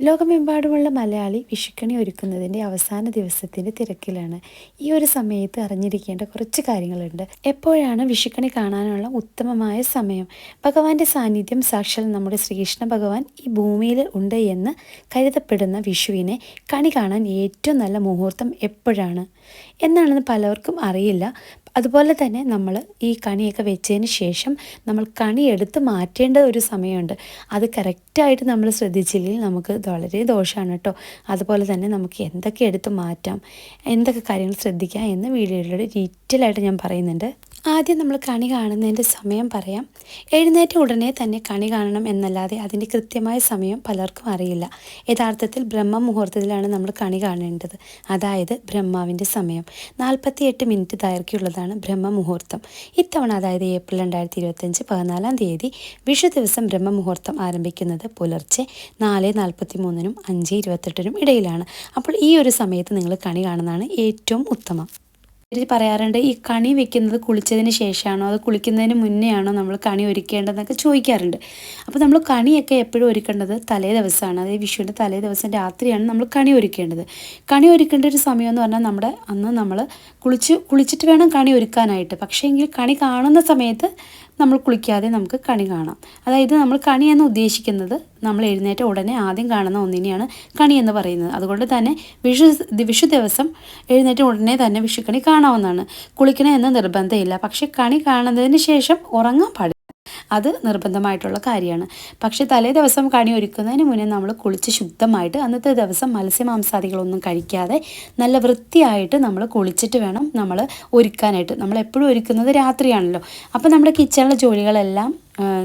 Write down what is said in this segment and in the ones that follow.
ലോകമെമ്പാടുമുള്ള മലയാളി വിഷുക്കണി ഒരുക്കുന്നതിന്റെ അവസാന ദിവസത്തിന്റെ തിരക്കിലാണ്. ഈ ഒരു സമയത്ത് അറിഞ്ഞിരിക്കേണ്ട കുറച്ച് കാര്യങ്ങളുണ്ട്. എപ്പോഴാണ് വിഷുക്കണി കാണാനുള്ള ഉത്തമമായ സമയം? ഭഗവാന്റെ സാന്നിധ്യം സാക്ഷാൽ നമ്മുടെ ശ്രീകൃഷ്ണ ഭഗവാൻ ഈ ഭൂമിയിൽ ഉണ്ട് എന്ന് കരുതപ്പെടുന്ന വിഷുവിനെ കണി കാണാൻ ഏറ്റവും നല്ല മുഹൂർത്തം എപ്പോഴാണ്? എന്നാണെന്ന് പലർക്കും അറിയില്ല. അതുപോലെ തന്നെ നമ്മൾ ഈ കണിയൊക്കെ വെച്ചതിന് ശേഷം നമ്മൾ കണി എടുത്ത് മാറ്റേണ്ട ഒരു സമയമുണ്ട്. അത് കറക്റ്റായിട്ട് നമ്മൾ ശ്രദ്ധിച്ചില്ലെങ്കിൽ നമുക്ക് വളരെ ദോഷമാണ് കേട്ടോ. അതുപോലെ തന്നെ നമുക്ക് എന്തൊക്കെ എടുത്ത് മാറ്റാം എന്തൊക്കെ കാര്യങ്ങൾ ശ്രദ്ധിക്കാം എന്ന് വീഡിയോയിലൂടെ ഡീറ്റെയിലായിട്ട് ഞാൻ പറയുന്നുണ്ട്. ആദ്യം നമ്മൾ കണി കാണുന്നതിന്റെ സമയം പറയാം. എഴുന്നേറ്റ ഉടനെ തന്നെ കണി കാണണം എന്നല്ലാതെ അതിന്റെ കൃത്യമായ സമയം പലർക്കും അറിയില്ല. യഥാർത്ഥത്തിൽ ബ്രഹ്മ മുഹൂർത്തത്തിലാണ് നമ്മൾ കണി കാണേണ്ടത്. അതായത് ബ്രഹ്മാവിന്റെ സമയം. നാൽപ്പത്തി എട്ട് മിനിറ്റ് ദൈർഘ്യമുള്ളതാണ്. ബ്രഹ്മ മുഹൂർത്തം ഇത്തവണ അതായത് ഏപ്രിൽ രണ്ടായിരത്തി ഇരുപത്തഞ്ച് പതിനാലാം തീയതി വിഷു ദിവസം ബ്രഹ്മമുഹൂർത്തം ആരംഭിക്കുന്നത് പുലർച്ചെ നാല് നാൽപ്പത്തി മൂന്നിനും അഞ്ച് ഇരുപത്തെട്ടിനും ഇടയിലാണ്. അപ്പോൾ ഈ ഒരു സമയത്ത് നിങ്ങൾ കണി കാണുന്നതാണ് ഏറ്റവും ഉത്തമം. ഇവർ പറയാറുണ്ട് ഈ കണി വെക്കുന്നത് കുളിച്ചതിന് ശേഷമാണോ അത് കുളിക്കുന്നതിന് മുന്നേ ആണോ നമ്മൾ കണി ഒരുക്കേണ്ടതെന്നൊക്കെ ചോദിക്കാറുണ്ട്. അപ്പോൾ നമ്മൾ കണിയൊക്കെ എപ്പോഴും ഒരുക്കേണ്ടത് തലേ ദിവസമാണ്. അതായത് വിഷുവിന്റെ തലേ ദിവസം രാത്രിയാണ് നമ്മൾ കണി ഒരുക്കേണ്ടത്. കണി ഒരുക്കേണ്ട ഒരു സമയം എന്ന് പറഞ്ഞാൽ നമ്മുടെ അന്ന് നമ്മൾ കുളിച്ച് കുളിച്ചിട്ട് വേണം കണി ഒരുക്കാനായിട്ട്. പക്ഷേ എങ്കിൽ കണി കാണുന്ന സമയത്ത് നമ്മൾ കുളിക്കാതെ നമുക്ക് കണി കാണാം. അതായത് നമ്മൾ കണി എന്ന് ഉദ്ദേശിക്കുന്നത് നമ്മൾ എഴുന്നേറ്റ ഉടനെ ആദ്യം കാണുന്ന ഒന്നിനെയാണ് കണി എന്ന് പറയുന്നത്. അതുകൊണ്ട് തന്നെ വിഷു വിഷു ദിവസം എഴുന്നേറ്റ ഉടനെ തന്നെ വിഷുക്കണി കാണാവുന്നതാണ്. കുളിക്കണം എന്ന് നിർബന്ധമില്ല. പക്ഷേ കണി കാണുന്നതിന് ശേഷം ഉറങ്ങാൻ പാടില്ല അത് നിർബന്ധമായിട്ടുള്ള കാര്യമാണ്. പക്ഷേ തലേ ദിവസം കണി ഒരുക്കുന്നതിന് മുന്നേ നമ്മൾ കുളിച്ച് ശുദ്ധമായിട്ട് അന്നത്തെ ദിവസം മത്സ്യമാംസാദികളൊന്നും കഴിക്കാതെ നല്ല വൃത്തിയായിട്ട് നമ്മൾ കുളിച്ചിട്ട് വേണം നമ്മൾ ഒരുക്കാനായിട്ട്. നമ്മൾ എപ്പോഴും ഒരുക്കുന്നത് രാത്രിയാണല്ലോ. അപ്പോൾ നമ്മുടെ കിച്ചണിലെ ജോലികളെല്ലാം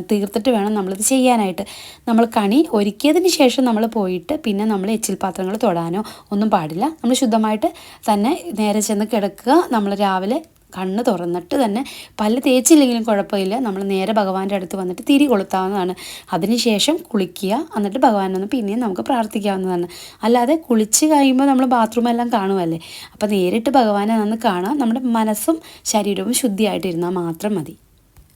തീർത്തിട്ട് വേണം നമ്മളിത് ചെയ്യാനായിട്ട്. നമ്മൾ കണി ഒരുക്കിയതിന് ശേഷം നമ്മൾ പോയിട്ട് പിന്നെ നമ്മൾ എച്ചിൽ പാത്രങ്ങൾ തൊടാനോ ഒന്നും പാടില്ല. നമ്മൾ ശുദ്ധമായിട്ട് തന്നെ നേരെ ചെന്ന് കിടക്കുക. നമ്മൾ രാവിലെ കണ്ണ് തുറന്നിട്ട് തന്നെ പല്ല് തേച്ചില്ലെങ്കിലും കുഴപ്പമില്ല. നമ്മൾ നേരെ ഭഗവാന്റെ അടുത്ത് വന്നിട്ട് തിരി കൊളുത്താവുന്നതാണ്. അതിനുശേഷം കുളിക്കുക. എന്നിട്ട് ഭഗവാനൊന്ന് പിന്നെയും നമുക്ക് പ്രാർത്ഥിക്കാവുന്നതാണ്. അല്ലാതെ കുളിച്ച് കഴിയുമ്പോൾ നമ്മൾ ബാത്റൂമെല്ലാം കാണുമല്ലേ അപ്പോൾ നേരിട്ട് ഭഗവാനെ നന്ന് കാണാം നമ്മുടെ മനസ്സും ശരീരവും ശുദ്ധിയായിട്ടിരുന്നാൽ മാത്രം മതി.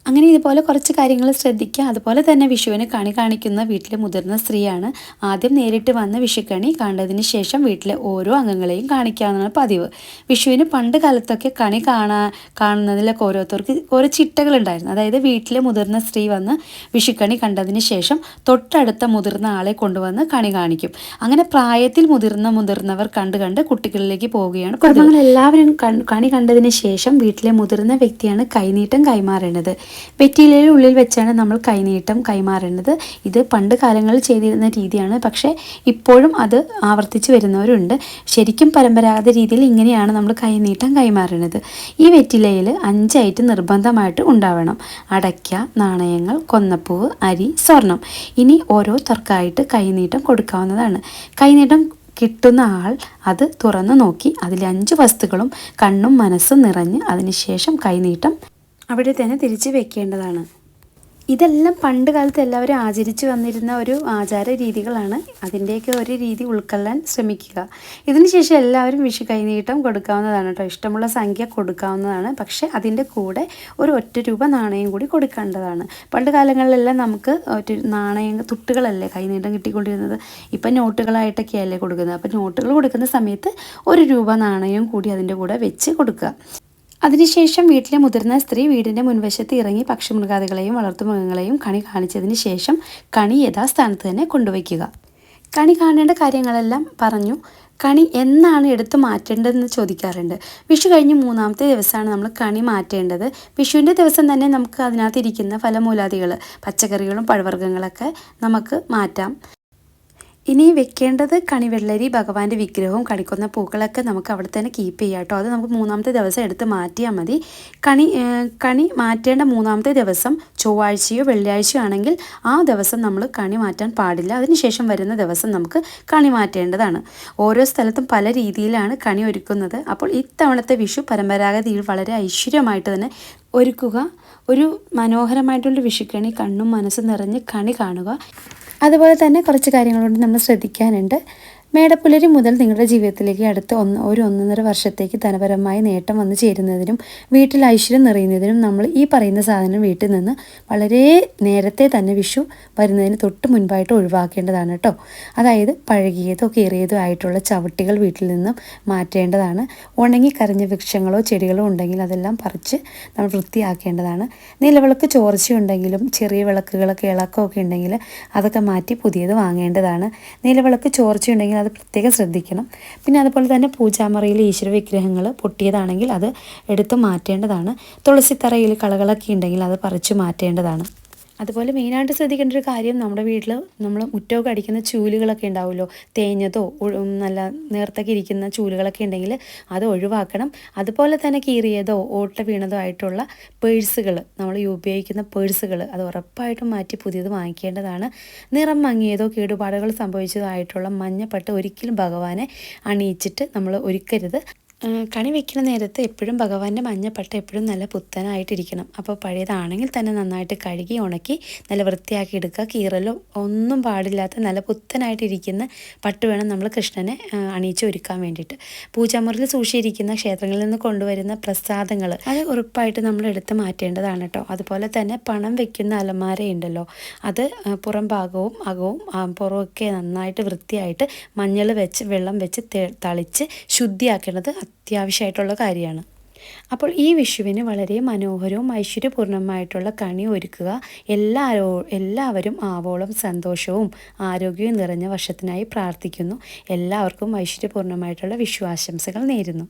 അങ്ങനെ ഇതുപോലെ കുറച്ച് കാര്യങ്ങൾ ശ്രദ്ധിക്കുക. അതുപോലെ തന്നെ വിഷുവിന് കണി കാണിക്കുന്ന വീട്ടിലെ മുതിർന്ന സ്ത്രീയാണ് ആദ്യം നേരിട്ട് വന്ന് വിഷുക്കണി കണ്ടതിന് ശേഷം വീട്ടിലെ ഓരോ അംഗങ്ങളെയും കാണിക്കാവുന്ന പതിവ്. വിഷുവിന് പണ്ട് കാലത്തൊക്കെ കണി കാണാ കാണുന്നതിലൊക്കെ ഓരോരുത്തർക്ക് ചിട്ടകൾ ഉണ്ടായിരുന്നു അതായത് വീട്ടിലെ മുതിർന്ന സ്ത്രീ വന്ന് വിഷുക്കണി കണ്ടതിന് ശേഷം തൊട്ടടുത്ത മുതിർന്ന ആളെ കൊണ്ടുവന്ന് കണി കാണിക്കും. അങ്ങനെ പ്രായത്തിൽ മുതിർന്ന മുതിർന്നവർ കണ്ട് കണ്ട് കുട്ടികളിലേക്ക് പോവുകയാണ് കുടുംബങ്ങൾ എല്ലാവരും കണി കണ്ടതിന് ശേഷം വീട്ടിലെ മുതിർന്ന വ്യക്തിയാണ് കൈനീട്ടം കൈമാറേണ്ടത് വെറ്റിലയുടെ ഉള്ളിൽ വെച്ചാണ് നമ്മൾ കൈനീട്ടം കൈമാറേണ്ടത്. ഇത് പണ്ട് കാലങ്ങളിൽ ചെയ്തിരുന്ന രീതിയാണ്. പക്ഷേ ഇപ്പോഴും അത് ആവർത്തിച്ച് വരുന്നവരുണ്ട്. ശരിക്കും പരമ്പരാഗത രീതിയിൽ ഇങ്ങനെയാണ് നമ്മൾ കൈനീട്ടം കൈമാറുന്നത് ഈ വെറ്റിലയിൽ അഞ്ചായിട്ട് നിർബന്ധമായിട്ട് ഉണ്ടാവണം. അടയ്ക്ക നാണയങ്ങൾ കൊന്നപ്പൂവ് അരി സ്വർണം. ഇനി ഓരോ ഓരോരുത്തർക്കായിട്ട് കൈനീട്ടം കൊടുക്കാവുന്നതാണ്. കൈനീട്ടം കിട്ടുന്ന ആൾ അത് തുറന്നു നോക്കി അതിലെ അഞ്ച് വസ്തുക്കളും കണ്ണും മനസ്സും നിറഞ്ഞ് അതിനുശേഷം കൈനീട്ടം അവിടെ തന്നെ തിരിച്ച് വെക്കേണ്ടതാണ്. ഇതെല്ലാം പണ്ട് കാലത്ത് എല്ലാവരും ആചരിച്ചു വന്നിരുന്ന ഒരു ആചാര രീതികളാണ്. അതിന്റെയൊക്കെ ഒരു രീതി ഉൾക്കൊള്ളാൻ ശ്രമിക്കുക. ഇതിനുശേഷം എല്ലാവരും വിഷു കൈനീട്ടം കൊടുക്കാവുന്നതാണ് കേട്ടോ. ഇഷ്ടമുള്ള സംഖ്യ കൊടുക്കാവുന്നതാണ്. പക്ഷേ അതിന്റെ കൂടെ ഒരു ഒറ്റ രൂപ നാണയം കൂടി കൊടുക്കേണ്ടതാണ്. പണ്ട് കാലങ്ങളിലെല്ലാം നമുക്ക് ഒരു നാണയം തുട്ടുകളല്ലേ കൈനീട്ടം കിട്ടിക്കൊണ്ടിരുന്നത്? ഇപ്പം നോട്ടുകളായിട്ടൊക്കെയല്ലേ കൊടുക്കുന്നത്. അപ്പം നോട്ടുകൾ കൊടുക്കുന്ന സമയത്ത് ഒരു രൂപ നാണയം കൂടി അതിന്റെ കൂടെ വെച്ച് കൊടുക്കുക. അതിനുശേഷം വീട്ടിലെ മുതിർന്ന സ്ത്രീ വീടിന്റെ മുൻവശത്ത് ഇറങ്ങി പക്ഷിമൃഗാദികളെയും വളർത്തുമൃഗങ്ങളെയും കണി കാണിച്ചതിന് ശേഷം കണി യഥാസ്ഥാനത്ത് തന്നെ കൊണ്ടുവയ്ക്കുക. കണി കാണേണ്ട കാര്യങ്ങളെല്ലാം പറഞ്ഞു. കണി എന്നാണ് എടുത്തു മാറ്റേണ്ടതെന്ന് ചോദിക്കാറുണ്ട്. വിഷു കഴിഞ്ഞ് മൂന്നാമത്തെ ദിവസമാണ് നമ്മൾ കണി മാറ്റേണ്ടത്. വിഷുവിന്റെ ദിവസം തന്നെ നമുക്ക് അതിനകത്തിരിക്കുന്ന ഫലമൂലാദികൾ പച്ചക്കറികളും പഴവർഗങ്ങളൊക്കെ നമുക്ക് മാറ്റാം. ഇനി വെക്കേണ്ടത് കണിവെള്ളരി ഭഗവാന്റെ വിഗ്രഹവും കണിക്കുന്ന പൂക്കളൊക്കെ നമുക്ക് അവിടെ തന്നെ കീപ്പ് ചെയ്യാം കേട്ടോ. അത് നമുക്ക് മൂന്നാമത്തെ ദിവസം എടുത്ത് മാറ്റിയാൽ മതി. കണി കണി മാറ്റേണ്ട മൂന്നാമത്തെ ദിവസം ചൊവ്വാഴ്ചയോ വെള്ളിയാഴ്ചയോ ആണെങ്കിൽ ആ ദിവസം നമ്മൾ കണി മാറ്റാൻ പാടില്ല. അതിനുശേഷം വരുന്ന ദിവസം നമുക്ക് കണി മാറ്റേണ്ടതാണ്. ഓരോ സ്ഥലത്തും പല രീതിയിലാണ് കണി ഒരുക്കുന്നത്. അപ്പോൾ ഇത്തവണത്തെ വിഷു പരമ്പരാഗതിയിൽ വളരെ ഐശ്വര്യമായിട്ട് തന്നെ ഒരുക്കുക. ഒരു മനോഹരമായിട്ടുള്ള വിഷുക്കണി കണ്ണും മനസ്സും നിറഞ്ഞ് കണി കാണുക. അതുപോലെ തന്നെ കുറച്ച് കാര്യങ്ങളുണ്ട് നമ്മൾ ശ്രദ്ധിക്കാനുണ്ട്. മേടപ്പുലരി മുതൽ നിങ്ങളുടെ ജീവിതത്തിലേക്ക് അടുത്ത ഒന്ന് ഒരു ഒന്നൊന്നര വർഷത്തേക്ക് ധനപരമായ നേട്ടം വന്നു ചേരുന്നതിനും വീട്ടിൽ ഐശ്വര്യം നിറയുന്നതിനും നമ്മൾ ഈ പറയുന്ന സാധനം വീട്ടിൽ നിന്ന് വളരെ നേരത്തെ തന്നെ വിഷു വരുന്നതിന് തൊട്ട് മുൻപായിട്ട് ഒഴിവാക്കേണ്ടതാണ് കേട്ടോ. അതായത് പഴകിയതോ കീറിയതോ ആയിട്ടുള്ള ചവിട്ടികൾ വീട്ടിൽ നിന്നും മാറ്റേണ്ടതാണ്. ഉണങ്ങി കരഞ്ഞ വൃക്ഷങ്ങളോ ചെടികളോ ഉണ്ടെങ്കിൽ അതെല്ലാം പറിച്ച് നമ്മൾ വൃത്തിയാക്കേണ്ടതാണ്. നിലവിളക്ക് ചോർച്ചയുണ്ടെങ്കിലും ചെറിയ വിളക്കുകളൊക്കെ ഇളക്കമൊക്കെ ഉണ്ടെങ്കിൽ അതൊക്കെ മാറ്റി പുതിയത് വാങ്ങേണ്ടതാണ്. നിലവിളക്ക് ചോർച്ചയുണ്ടെങ്കിൽ അത് പ്രത്യേകം ശ്രദ്ധിക്കണം. പിന്നെ അതുപോലെ തന്നെ പൂജാമറയിൽ ഈശ്വര വിഗ്രഹങ്ങൾ പൊട്ടിയതാണെങ്കിൽ അത് എടുത്തു മാറ്റേണ്ടതാണ്. തുളസിത്തറയിൽ കളകളൊക്കെ ഉണ്ടെങ്കിൽ അത് പറിച്ചു മാറ്റേണ്ടതാണ്. അതുപോലെ മെയിനായിട്ട് ശ്രദ്ധിക്കേണ്ട ഒരു കാര്യം നമ്മുടെ വീട്ടിൽ നമ്മൾ മുറ്റമൊക്കെ അടിക്കുന്ന ചൂലുകളൊക്കെ ഉണ്ടാവുമല്ലോ? തേഞ്ഞതോ നല്ല നേർത്തൊക്കെ ഇരിക്കുന്ന ചൂലുകളൊക്കെ ഉണ്ടെങ്കിൽ അത് ഒഴിവാക്കണം. അതുപോലെ തന്നെ കീറിയതോ ഓട്ട വീണതോ ആയിട്ടുള്ള പേഴ്സുകൾ നമ്മൾ ഉപയോഗിക്കുന്ന പേഴ്സുകൾ അത് ഉറപ്പായിട്ടും മാറ്റി പുതിയത് വാങ്ങിക്കേണ്ടതാണ്. നിറം മങ്ങിയതോ കേടുപാടുകൾ സംഭവിച്ചതോ ആയിട്ടുള്ള മഞ്ഞപ്പട്ട് ഒരിക്കലും ഭഗവാനെ അണിയിച്ചിട്ട് നമ്മൾ ഒരുക്കരുത്. കണി വെക്കുന്ന നേരത്ത് എപ്പോഴും ഭഗവാന്റെ മഞ്ഞപ്പട്ട എപ്പോഴും നല്ല പുത്തനായിട്ടിരിക്കണം. അപ്പോൾ പഴയതാണെങ്കിൽ തന്നെ നന്നായിട്ട് കഴുകി ഉണക്കി നല്ല വൃത്തിയാക്കി എടുക്കുക. കീറലോ ഒന്നും പാടില്ലാത്ത നല്ല പുത്തനായിട്ടിരിക്കുന്ന പട്ട് വേണം നമ്മൾ കൃഷ്ണനെ അണിയിച്ച് ഒരുക്കാൻ വേണ്ടിയിട്ട്. പൂജാമുറിയിൽ സൂക്ഷിച്ചിരിക്കുന്ന ക്ഷേത്രങ്ങളിൽ നിന്ന് കൊണ്ടുവരുന്ന പ്രസാദങ്ങൾ അത് ഉറപ്പായിട്ട് നമ്മൾ എടുത്ത് മാറ്റേണ്ടതാണ് കേട്ടോ അതുപോലെ തന്നെ പണം വെക്കുന്ന അലമാരയുണ്ടല്ലോ അത് പുറം ഭാഗവും അകവും പുറമൊക്കെ നന്നായിട്ട് വൃത്തിയായിട്ട് മഞ്ഞൾ വെച്ച് വെള്ളം വെച്ച് തളിച്ച് ശുദ്ധിയാക്കേണ്ടത് അത്യാവശ്യമായിട്ടുള്ള കാര്യമാണ്. അപ്പോൾ ഈ വിഷുവിന് വളരെ മനോഹരവും ഐശ്വര്യപൂർണമായിട്ടുള്ള കണി ഒരുക്കുക എല്ലാരോ എല്ലാവരും ആവോളം സന്തോഷവും ആരോഗ്യവും നിറഞ്ഞ വർഷത്തിനായി പ്രാർത്ഥിക്കുന്നു. എല്ലാവർക്കും ഐശ്വര്യപൂർണമായിട്ടുള്ള വിഷു ആശംസകൾ നേരുന്നു.